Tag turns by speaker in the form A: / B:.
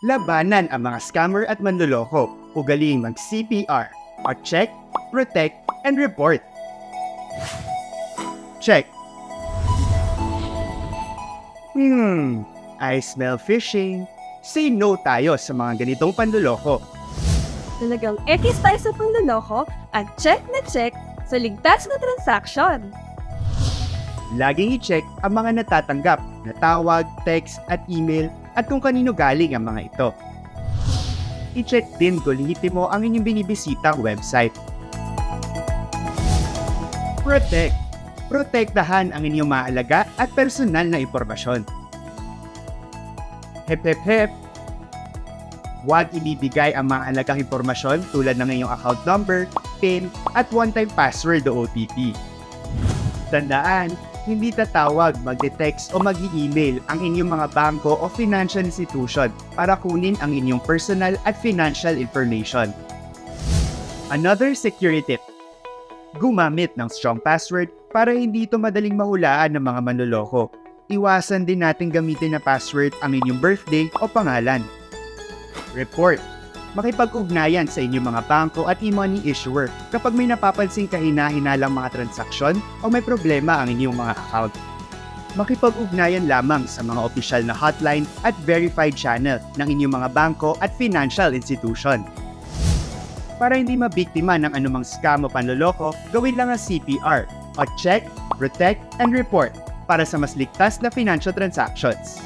A: Labanan ang mga scammer at manloloko. Ugaling mag-CPR o check, protect, and report. Check. Hmm, I smell phishing. Say no tayo sa mga ganitong panloloko.
B: Talagang ekis tayo sa panloloko at check na check sa ligtas na transaction.
A: Laging i-check ang mga natatanggap na tawag, text at email at kung kanino galing ang mga ito. I-check din kung mo ang inyong binibisitang website. Protect. Protektahan ang inyong maalaga at personal na impormasyon. Hep hep hep. Huwag ibibigay ang maalagang impormasyon tulad ng inyong account number, PIN, at one-time password o OTP. Tandaan, hindi tatawag, magde-text o mag-email ang inyong mga bangko o financial institution para kunin ang inyong personal at financial information. Another security tip. Gumamit ng strong password para hindi ito madaling mahulaan ng mga manloloko. Iwasan din natin gamitin na password ang inyong birthday o pangalan. Report. Makipag-ugnayan sa inyong mga bangko at e-money issuer kapag may napapansing kahina-hinalang mga transaksyon o may problema ang inyong mga account. Makipag-ugnayan lamang sa mga opisyal na hotline at verified channel ng inyong mga bangko at financial institution. Para hindi mabiktima ng anumang scam o panloloko, gawin lang ang CPR o check, protect, and report para sa mas ligtas na financial transactions.